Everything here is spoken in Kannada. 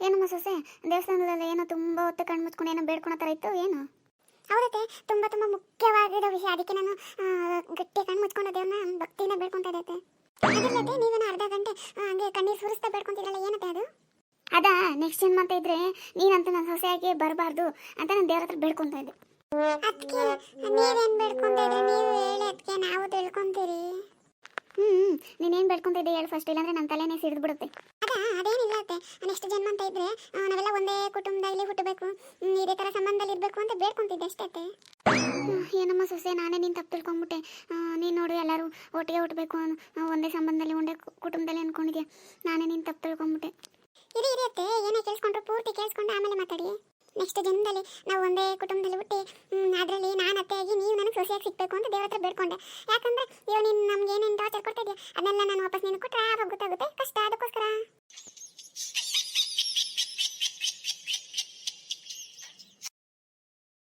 ಏನಮ್ಮ ಸೊಸೆ? ದೇವಸ್ಥಾನದಲ್ಲಿ ಏನೋ ತುಂಬ ಹೊತ್ತು ಕಣ್ಣು ಮುಚ್ಕೊಂಡು ಏನೋ ಬೇಡ್ಕೊಳೋ ಥರ ಇತ್ತು ಏನು? ಹೌದತ್ತೆ ತುಂಬ ತುಂಬ ಮುಖ್ಯವಾಗಿರೋ ವಿಷಯ. ಅದಕ್ಕೆ ನಾನು ಗಟ್ಟಿ ಕಣ್ಣು ಮುಚ್ಕೊಂಡು ದೇವ್ರನ್ನ ಭಕ್ತಿಯಿಂದ ಬೇಡ್ಕೊಂತ ಇದ್ದೆ ಅದಿಲ್ಲದೆ ನೀವೇನು ಅರ್ಧ ಗಂಟೆ ಹಂಗೆ ಕಣ್ಣೀರು ಸುರಿಸ್ತಾ ಬೇಡ್ಕೊಂತಿರಲ್ಲ ಏನತ್ತೆ ಅದು? ಅದ ನೆಕ್ಸ್ಟ್ ಜನ್ಮ ಅಂತ ಇದ್ರೆ ನೀನಂತೂ ನನ್ನ ಸೊಸೆಯಾಗಿ ಬರಬಾರ್ದು ಅಂತ ನಾನು ದೇವ್ರ ಹತ್ರ ಬೇಡ್ಕೊಂತ ಇದ್ದೆ. ಅದಕ್ಕೆ ನೀವೇನು ಬೇಡ್ಕೊಂತ ಇದ್ರೆ? ನೀವು ಹೇಳಿ ಅದಕ್ಕೆ ನಾವು ತಿಳ್ಕೊಂತೀರಿ. ಹ್ಞೂ ನೀನೇನು ಬೇಡ್ಕೊಂತ ಇದ್ದೆ ಹೇಳು ಫಸ್ಟ್ ಇಲ್ಲಾಂದ್ರೆ ನನ್ನ ತಲೆನೇ ಸಿಡಿದು ಬಿಡುತ್ತೆ ಅದ ಅದೇನಿಲ್ಲ ಅತ್ತೆ. ನೆಕ್ಸ್ಟ್ ಜನ್ಮ ಅಂತ ಇದ್ರೆ ನಾವೆಲ್ಲ ಒಂದೇ ಕುಟುಂಬದಲ್ಲಿ ಹುಟ್ಟಬೇಕು. ಇದೇ ಥರ ಸಂಬಂಧದಲ್ಲಿ ಇರಬೇಕು ಅಂತ ಬೇಡ್ಕೊಂತಿದ್ದೆ ಅಷ್ಟೇ ಅತ್ತೆ. ಏನಮ್ಮ ಸೊಸೆ ನಾನೇ ನೀನು ತಪ್ಪು ತಿಳ್ಕೊಂಬಿಟ್ಟೆ. ನೀನು ನೋಡು ಎಲ್ಲರೂ ಒಟ್ಟಿಗೆ ಹುಟ್ಟಬೇಕು ಒಂದೇ ಸಂಬಂಧದಲ್ಲಿ ಒಂದೇ ಕುಟುಂಬದಲ್ಲಿ ಅಂದ್ಕೊಂಡಿದ್ಯಾ ನಾನೇ ನೀನು ತಪ್ಪು ತಿಳ್ಕೊಂಬಿಟ್ಟೆ. ಇದೇ ಇರಿ ಅತ್ತೆ ಏನೇ ಕೇಳಿಸ್ಕೊಂಡ್ರು ಪೂರ್ತಿ ಕೇಳಿಸ್ಕೊಂಡು ಆಮೇಲೆ ಮಾತಾಡಿ. ನೆಕ್ಸ್ಟ್ ಜನ್ಮದಲ್ಲಿ ನಾವು ಒಂದೇ ಕುಟುಂಬದಲ್ಲಿ ಹುಟ್ಟಿ ಅತ್ತೆಯಾಗಿ ನೀವು ಸಿಗ್ಬೇಕು ಅಂತ ದೇವ್ರ ಹತ್ರ ಬೇಡ್ಕೊಂಡೆ. ಯಾಕಂದ್ರೆ ಇವ್ ನೀನು ನಮ್ಗೆ ಏನೇನು ಟಾರ್ಚರ್ ಕೊಡ್ತಾ ಅದನ್ನೆಲ್ಲ ನಾನು ವಾಪಸ್ ನೀನು ಕೊಟ್ಟರೆ ಆವಾಗ ಗೊತ್ತಾಗುತ್ತೆ. ಕಷ್ಟ, ಅದಕ್ಕೋಸ್ಕರ.